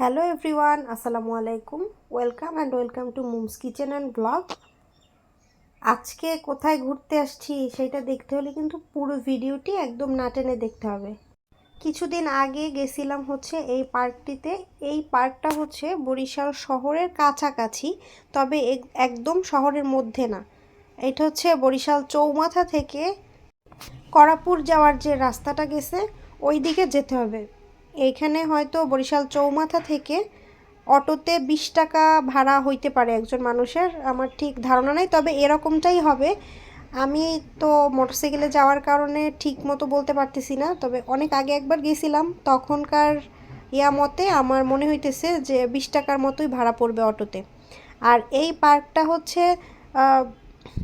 Hello everyone আসসালামু আলাইকুম welcome and welcome to mom's kitchen and blog আজকে কোথায় ঘুরতে আসছি সেটা দেখতে হলে কিন্তু পুরো ভিডিওটি একদম না টেনে দেখতে হবে। কিছুদিন আগে গেছিলাম হচ্ছে এই পার্কটিতে। এই পার্কটা হচ্ছে বরিশাল শহরের কাছাকাছি, তবে এক- একদম শহরের মধ্যে না। এটা হচ্ছে বরিশাল চৌমাথা থেকে করাপুর যাওয়ার যে রাস্তাটা গেছে ওই দিকে যেতে হবে। এইখানে হয়তো বরিশাল চৌমাথা থেকে অটোতে বিশ টাকা ভাড়া হইতে পারে একজন মানুষের, আমার ঠিক ধারণা নেই, তবে এরকমটাই হবে। আমি তো মোটরসাইকেলে যাওয়ার কারণে ঠিক মতো বলতে পারতেছি না, তবে অনেক আগে একবার গেছিলাম, তখনকার ইয়া মতে আমার মনে হইতেছে যে বিশ টাকার মতোই ভাড়া পড়বে অটোতে। আর এই পার্কটা হচ্ছে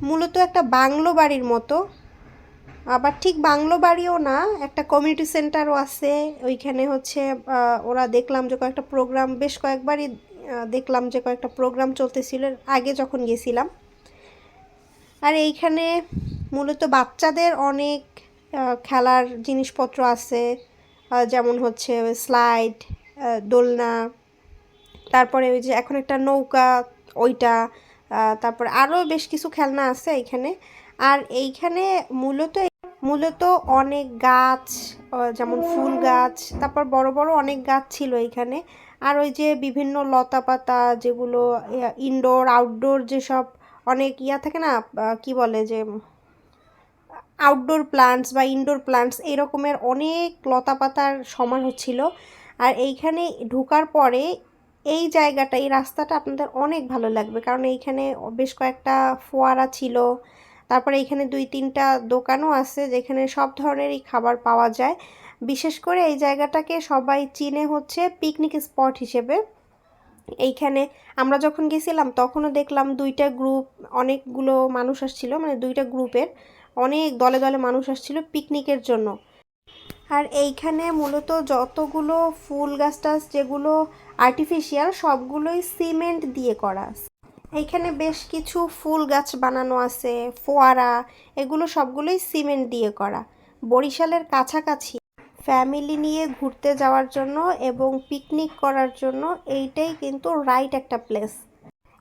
মূলত একটা বাংলো বাড়ির মতো আবার ঠিক বাংলো বাড়িও না, একটা কমিউনিটি সেন্টারও আছে, ওইখানে হচ্ছে ওরা দেখলাম যে কয়েকটা প্রোগ্রাম বেশ কয়েকবারই দেখলাম যে কয়েকটা প্রোগ্রাম চলতেছিল আগে যখন গেছিলাম। আর এইখানে মূলত বাচ্চাদের অনেক খেলার জিনিসপত্র আছে যেমন হচ্ছে স্লাইড দোলনা, তারপরে ওই যে এখন একটা নৌকা, ওইটা তারপরে আরও বেশ কিছু খেলনা আছে এইখানে। আর এইখানে মূলত মূলত অনেক গাছ যেমন ফুল গাছ, তারপর বড় বড় অনেক গাছ ছিল এইখানে আর ওই যে বিভিন্ন লতা পাতা যেগুলো ইনডোর আউটডোর যেসব অনেক ইয়া থাকে না কি বলে যে আউটডোর প্লান্টস বা ইনডোর প্লান্টস এরকমের অনেক লতা পাতার সমারোহ ছিল। আর এইখানে ঢোকার পরে এই জায়গাটা, এই রাস্তাটা আপনাদের অনেক ভালো লাগবে। কারণ এইখানে বেশ কয়েকটা ফোয়ারা ছিল তারপরে এইখানে দুই তিনটা দোকানও আছে যেখানে সব ধরনেরই খাবার পাওয়া যায়। বিশেষ করে এই জায়গাটাকে সবাই চিনে হচ্ছে পিকনিক স্পট হিসেবে। এইখানে আমরা যখন গেছিলাম তখনও দেখলাম দুইটা গ্রুপ অনেকগুলো মানুষ আসছিল মানে দুইটা গ্রুপের অনেক দলে দলে মানুষ আসছিল পিকনিকের জন্য। আর এইখানে মূলত যতগুলো ফুল গাছ টাছ যেগুলো আর্টিফিশিয়াল সবগুলোই সিমেন্ট দিয়ে করা। এইখানে বেশ কিছু ফুল গাছ বানানো আছে, ফোয়ারা, এগুলো সবগুলোই সিমেন্ট দিয়ে করা। বরিশালের কাছাকাছি ফ্যামিলি নিয়ে ঘুরতে যাওয়ার জন্য এবং পিকনিক করার জন্য এইটাই কিন্তু রাইট একটা প্লেস।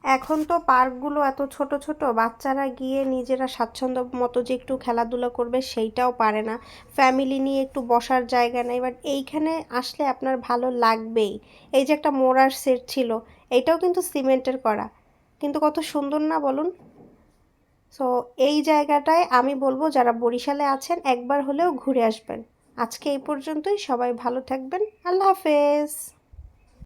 এখন তো পার্কগুলো এত ছোট ছোট, বাচ্চারা গিয়ে নিজেরা স্বাচ্ছন্দ্য মতো যে একটু খেলাধুলা করবে সেইটাও পারে না। ফ্যামিলি নিয়ে একটু বসার জায়গা নেই বাট এইখানে আসলে আপনার ভালো লাগবেই। এই যে একটা মোড়ার সেট ছিল, এটাও কিন্তু সিমেন্টের করা। কিন্তু কত সুন্দর না বলুন। সো এই জায়গাটায় আমি বলব, যারা বরিশালে আছেন, একবার হলেও ঘুরে আসবেন। আজকে এই পর্যন্তই, সবাই ভালো থাকবেন। আল্লাহ হাফেজ।